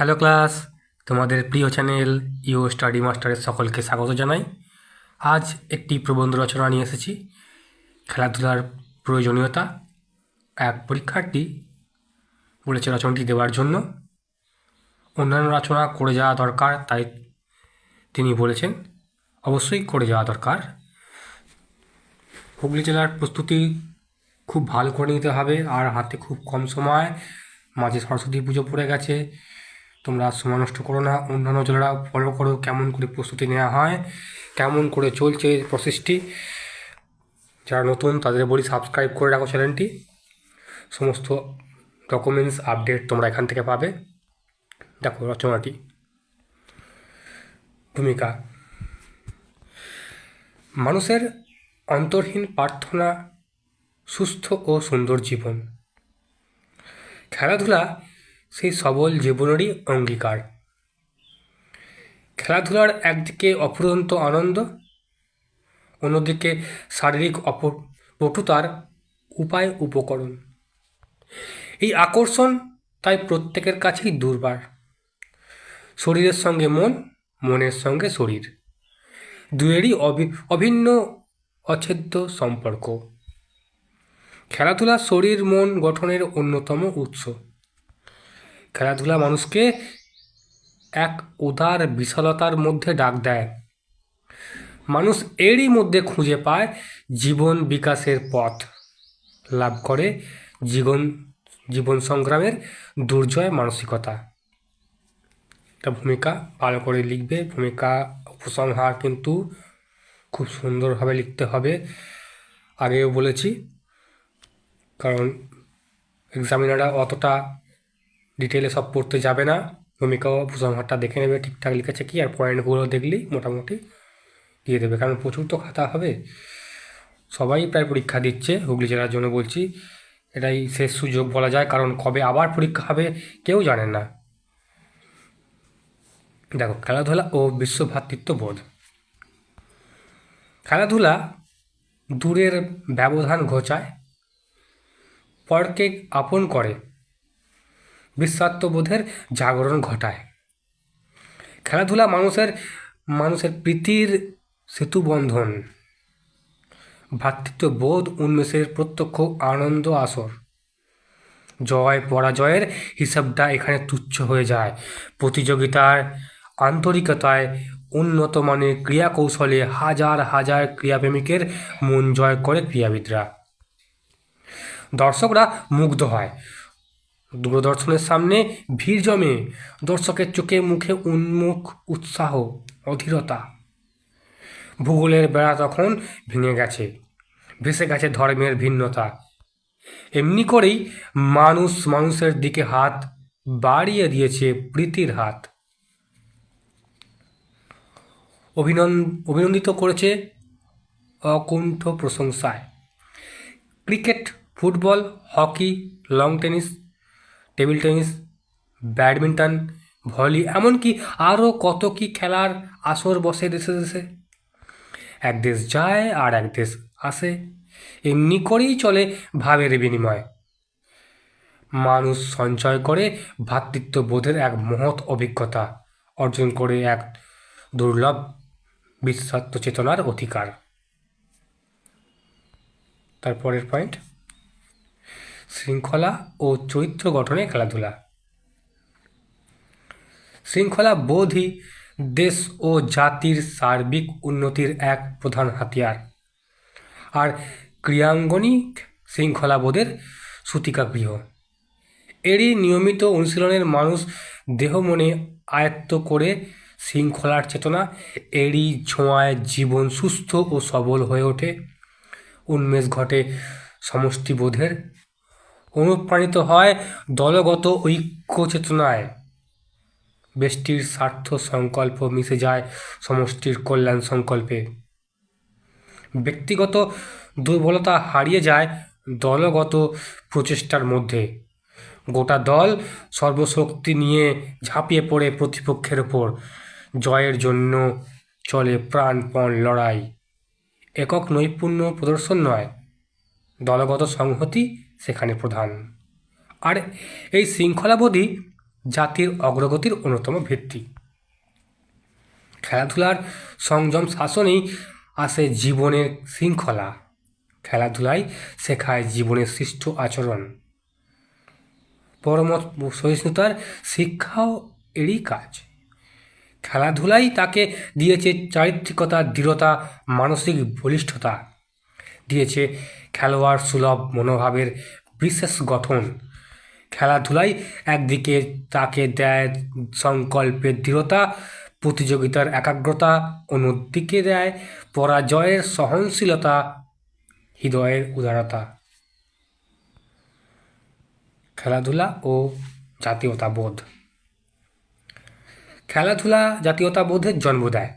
Hello class, তোমাদের প্রিয় channel ইও স্টাডি মাস্টারের সকলকে স্বাগত জানাই। আজ একটি প্রবন্ধ রচনা নিয়ে এসেছি। খেলাধুলার প্রয়োজনীয়তা, এক পরীক্ষার্থী বলেছে রচনাটি দেওয়ার জন্য। অন্যান্য রচনা করে যাওয়া দরকার, তাই তিনি বলেছেন, অবশ্যই করে যাওয়া দরকার। হুগলি জেলার প্রস্তুতি খুব ভালো করে নিতে হবে, আর হাতে খুব কম সময়, মাঝে সরস্বতী পুজো পড়ে গেছে তোমরা সময় নষ্ট করো না। অন্যান্য জেলারা ফলো করো, কেমন করে প্রস্তুতি নেওয়া হয়, কেমন করে চলছে প্রসেসটি যারা নতুন, তাদের বলি সাবস্ক্রাইব করে রাখো চ্যানেলটি সমস্ত ডকুমেন্টস আপডেট তোমরা এখান থেকে পাবে। দেখো রচনাটি। ভূমিকা। মানুষের অন্তরহীন প্রার্থনা, সুস্থ ও সুন্দর জীবন। খেলাধুলা সেই সবল জীবনেরই অঙ্গীকার। খেলাধুলার একদিকে অফুরন্ত আনন্দ, অন্যদিকে শারীরিক অপটুতার উপায় উপকরণ। এই আকর্ষণ তাই প্রত্যেকের কাছেই দুর্বার। শরীরের সঙ্গে মন, মনের সঙ্গে শরীর। দুয়েরই অভি, অভিন্ন অচ্ছেদ্য সম্পর্ক। খেলাধুলা শরীর মন গঠনের অন্যতম উৎস। খেলাধুলা মানুষকে এক উদার বিশালতার মধ্যে ডাক দেয়। মানুষ এরই মধ্যে খুঁজে পায় জীবন বিকাশের পথ। লাভ করে জীবন জীবন সংগ্রামের দুর্জয় মানসিকতা। একটা ভূমিকা ভালো করে লিখবে। ভূমিকা উপসংহার কিন্তু খুব সুন্দরভাবে লিখতে হবে। আগেও বলেছি, কারণ এক্সামিনাররা অতটা ডিটেলে সব পড়তে যাবে না। ভূমিকা উপসংহারটা দেখে নেবে, ঠিকঠাক লিখেছে কি, আর পয়েন্টগুলো দেখলেই মোটামুটি দিয়ে দেবে। কারণ প্রচুর তো খাতা হবে। সবাই প্রায় পরীক্ষা দিচ্ছে, হুগলি জেলার জন্য বলছি। এটাই শেষ সুযোগ বলা যায়, কারণ কবে আবার পরীক্ষা হবে, কেউ জানেন না। দেখো, খেলাধুলা ও বিশ্ব ভ্রাতৃত্ববোধ খেলাধুলা দূরের ব্যবধান ঘোচায়, পরকে আপন করে। বিশ্বাত্মবোধের জাগরণ ঘটায়। খেলাধুলা মানুষের মানুষের প্রীতির সেতুবন্ধন ভ্রাতৃত্ববোধ উন্মেষের প্রত্যক্ষ আনন্দ আসর। জয় পরাজয়ের হিসাবটা এখানে তুচ্ছ হয়ে যায়। প্রতিযোগিতার আন্তরিকতায় উন্নত মানের ক্রিয়া কৌশলে হাজার হাজার ক্রীড়াপ্রেমিকের মন জয় করে ক্রীড়াবিদরা। দর্শকরা মুগ্ধ হয়। দূরদর্শনের সামনে ভিড় জমে দর্শকের চোখে মুখে উন্মুখ উৎসাহ, অধীরতা। ভূগোলের বেড়া তখন ভেঙে গেছে, ভেসে গেছে ধর্মের ভিন্নতা। এমনি করেই মানুষ মানুষের দিকে হাত বাড়িয়ে দিয়েছে প্রীতির হাত। অভিনন্দ অভিনন্দিত করেছে অকুণ্ঠ প্রশংসায়। Cricket, football, hockey, long tennis table tennis, badminton, volley, এমনকি আরও কত কি খেলার আসর বসে দেশে দেশে। এক দেশ যায় আর এক দেশ আসে, এমনি করেই চলে ভাবের বিনিময়। মানুষ সঞ্চয় করে ভ্রাতৃত্ববোধের এক মহৎ অভিজ্ঞতা, অর্জন করে এক দুর্লভ বিশ্বাত্ম চেতনার অধিকার। তারপরের পয়েন্ট শৃঙ্খলা ও চরিত্র গঠনে খেলাধুলা। শৃঙ্খলা বোধই দেশ ও জাতির সার্বিক উন্নতির এক প্রধান হাতিয়ার। আর ক্রিয়াঙ্গনই শৃঙ্খলাবোধের সূতিকাগৃহ। এরই নিয়মিত অনুশীলনের মানুষ দেহ মনে আয়ত্ত করে শৃঙ্খলার চেতনা এরই ছোঁয়ায় জীবন সুস্থ ও সবল হয়ে ওঠে। উন্মেষ ঘটে সমষ্টিবোধের অনুপ্রাণিত হয় দলগত ঐক্য চেতনায় বেষ্টির স্বার্থ সংকল্প মিশে যায় সমষ্টির কল্যাণ সংকল্পে। ব্যক্তিগত দুর্বলতা হারিয়ে যায় দলগত প্রচেষ্টার মধ্যে। গোটা দল সর্বশক্তি নিয়ে ঝাঁপিয়ে পড়ে প্রতিপক্ষের ওপর। জয়ের জন্য চলে প্রাণপণ লড়াই। একক নৈপুণ্য প্রদর্শন নয়, দলগত সংহতি সেখানে প্রধান। আর এই শৃঙ্খলাবোধই জাতির অগ্রগতির অন্যতম ভিত্তি। খেলাধুলার সংযম শাসনেই আসে জীবনের শৃঙ্খলা। খেলাধুলাই শেখায় জীবনের সৃষ্ট আচরণ। পরমত সহিষ্ণুতার শিক্ষাও এরই কাজ। খেলাধুলাই তাকে দিয়েছে চারিত্রিকতা, দৃঢ়তা, মানসিক বলিষ্ঠতা। দিয়েছে খেলোয়াড় সুলভ মনোভাবের বিশেষ গঠন। খেলাধুলাই একদিকে তাকে দেয় সংকল্পের দৃঢ়তা, প্রতিযোগিতার একাগ্রতা, অন্যদিকে দেয় পরাজয়ের সহনশীলতা, হৃদয়ের উদারতা। খেলাধুলা ও জাতীয়তাবোধ। খেলাধুলা জাতীয়তাবোধের জন্ম দেয়।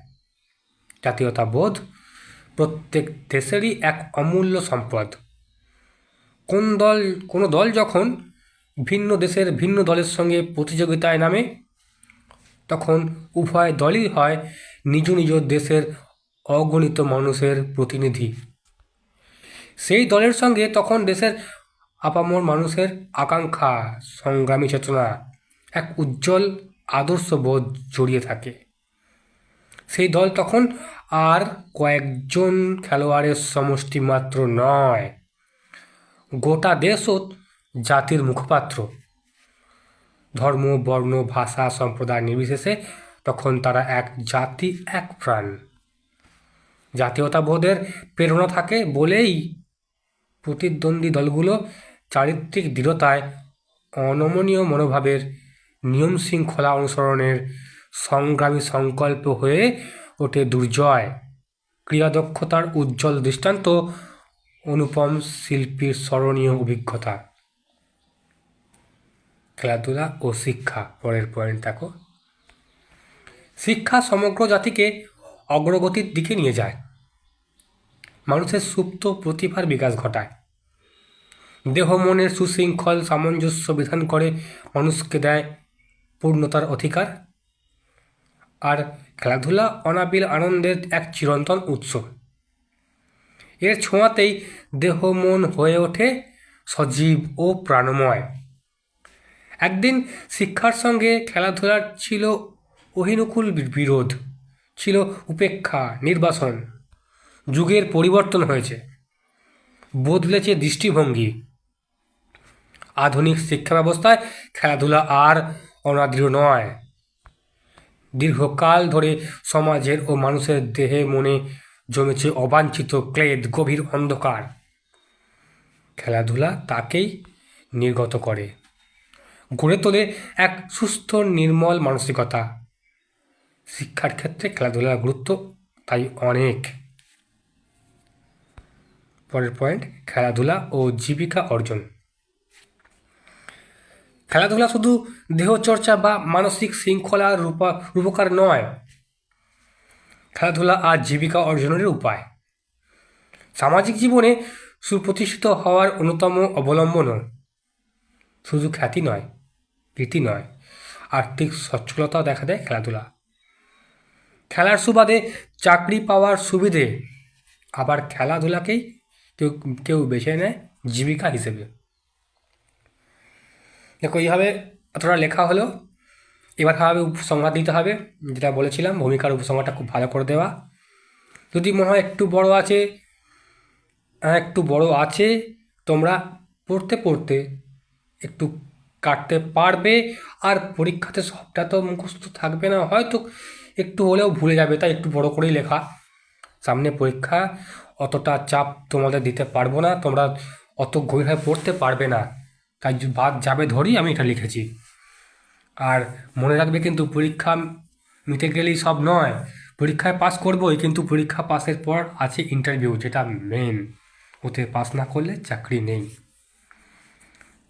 জাতীয়তাবোধ প্রত্যেক দেশেরই এক অমূল্য সম্পদ। কোন দল, কোনো দল যখন ভিন্ন দেশের ভিন্ন দলের সঙ্গে প্রতিযোগিতায় নামে, তখন উভয় দলই হয় নিজ নিজ দেশের অগণিত মানুষের প্রতিনিধি। সেই দলের সঙ্গে তখন দেশের আপামর মানুষের আকাঙ্ক্ষা, সংগ্রামী চেতনা, এক উজ্জ্বল আদর্শবোধ জড়িয়ে থাকে। সেই দল তখন আর কয়েকজন খেলোয়াড়ের সমষ্টি মাত্র নয়। গোটা দেশও জাতির মুখপাত্র। ধর্ম, বর্ণ, ভাষা, সম্প্রদায় নির্বিশেষে তখন তারা এক জাতি, এক প্রাণ। জাতীয়তাবোধের প্রেরণা থাকে বলেই প্রতিদ্বন্দ্বী দলগুলো চারিত্রিক দৃঢ়তায় অনমনীয় মনোভাবের নিয়ম শৃঙ্খলা অনুসরণের সংগ্রামী সংকল্প হয়ে ওঠে দুর্জয়। ক্রিয়াদক্ষতার উজ্জ্বল দৃষ্টান্ত, অনুপম শিল্পীর স্মরণীয় অভিজ্ঞতা। খেলাধুলা ও শিক্ষা, পরের পয়েন্ট দেখো। শিক্ষা সমগ্র জাতিকে অগ্রগতির দিকে নিয়ে যায়। মানুষের সুপ্ত প্রতিভার বিকাশ ঘটায়। দেহ, মনের সুশৃঙ্খল, সামঞ্জস্য বিধান করে মানুষকে দেয় পূর্ণতার অধিকার। আর খেলাধুলা অনাবিল আনন্দের এক চিরন্তন উৎস। এর ছোঁয়াতেই দেহ, মন হয়ে ওঠে সজীব ও প্রাণময়। একদিন শিক্ষার সঙ্গে খেলাধুলার ছিল অহিনুকুল বিরোধ, ছিল উপেক্ষা, নির্বাসন। যুগের পরিবর্তন হয়েছে, বদলেছে দৃষ্টিভঙ্গি। আধুনিক শিক্ষা ব্যবস্থায় খেলাধুলা আর অনাদৃঢ় নয়। দীর্ঘকাল ধরে সমাজের ও মানুষের দেহে মনে জমেছে অবাঞ্ছিত, ক্লেদ, গভীর অন্ধকার। খেলাধুলা তাকেই নির্গত করে। গড়ে তোলে এক সুস্থ, নির্মল মানসিকতা। শিক্ষার ক্ষেত্রে খেলাধুলার গুরুত্ব তাই অনেক। পরের পয়েন্ট খেলাধুলা ও জীবিকা অর্জন। খেলাধুলা শুধু দেহচর্চা বা মানসিক শৃঙ্খলার রূপা, রূপকার নয়। খেলাধুলা আর জীবিকা অর্জনের উপায়। সামাজিক জীবনে সুপ্রতিষ্ঠিত হওয়ার অন্যতম অবলম্বনও শুধু খ্যাতি নয়, প্রীতি নয়, আর্থিক সচ্ছলতাও দেখা দেয় খেলাধুলা। খেলার সুবাদে চাকরি পাওয়ার সুবিধে আবার খেলাধুলাকেই কেউ কেউ বেছে নেয় জীবিকা হিসেবে। দেখো, এইভাবে এতটা লেখা হলো। এবার হবে উপসংহার দিতে হবে, যেটা বলেছিলাম, ভূমিকার উপসংহারটা খুব ভালো করে দেওয়া। যদি মনে হয় একটু বড় আছে হ্যাঁ একটু বড় আছে, তোমরা পড়তে পড়তে একটু কাটতে পারবে, আর পরীক্ষাতে সবটা তো মুখস্থ থাকবে না। হয়তো একটু হলেও ভুলে যাবে, তাই একটু বড় করেই লেখা। সামনে পরীক্ষা, অতটা চাপ তোমাদের দিতে পারব না, তোমরা অত গভীরভাবে পড়তে পারবে না। তাই বাদ যাবে ধরেই আমি এটা লিখেছি। আর মনে রাখবে কিন্তু পরীক্ষা মিটে গেলেই সব নয়। পরীক্ষায় পাস করবোই, কিন্তু পরীক্ষা পাসের পর আছে ইন্টারভিউ যেটা মেন ওতে পাস না করলে চাকরি নেই।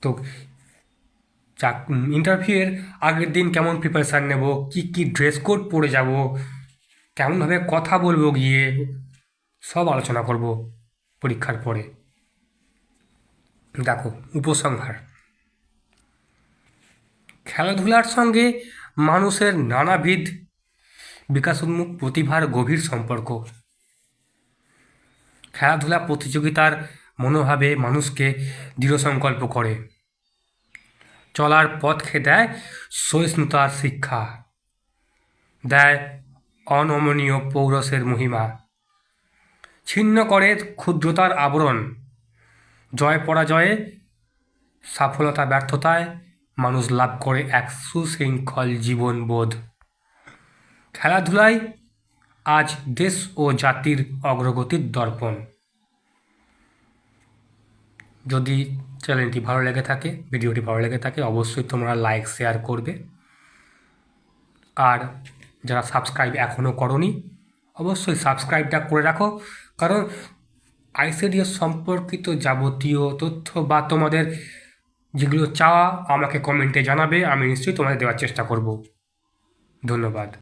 তো চাক ইন্টারভিউয়ের আগের দিন কেমন প্রিপারেশান নেব, কি কি ড্রেস কোড পরে যাব, কেমনভাবে কথা বলব গিয়ে, সব আলোচনা করব পরীক্ষার পরে। দেখো, উপসংহার। খেলাধুলার সঙ্গে মানুষের নানাবিধ বিকাশোন্মুখ প্রতিভার গভীর সম্পর্ক। খেলাধুলা প্রতিযোগিতার মনোভাবে মানুষকে দৃঢ় সংকল্প করে। চলার পথকে দেয় সহিষ্ণুতার শিক্ষা। দেয় অনমনীয় পৌরসের মহিমা। ছিন্ন করে ক্ষুদ্রতার আবরণ। জয় পরাজয়ে, সফলতা ব্যর্থতায়, মানুষ লাভ করে এক সুশৃঙ্খল জীবনবোধ খেলাধুলায় আজ দেশ ও জাতির অগ্রগতির দর্পণ। যদি চ্যানেলটি ভালো লেগে থাকে, ভিডিওটি ভালো লেগে থাকে, অবশ্যই তোমরা লাইক, শেয়ার করবে। আর যারা সাবস্ক্রাইব এখনও করনি, অবশ্যই সাবস্ক্রাইবটা করে রাখো। কারণ আইসিডিএস সম্পর্কিত যাবতীয় তথ্য বা তোমাদের যেগুলো চাওয়া আমাকে কমেন্টে জানাবে, আমি নিশ্চয়ই তোমাদের দেওয়ার চেষ্টা করব। ধন্যবাদ।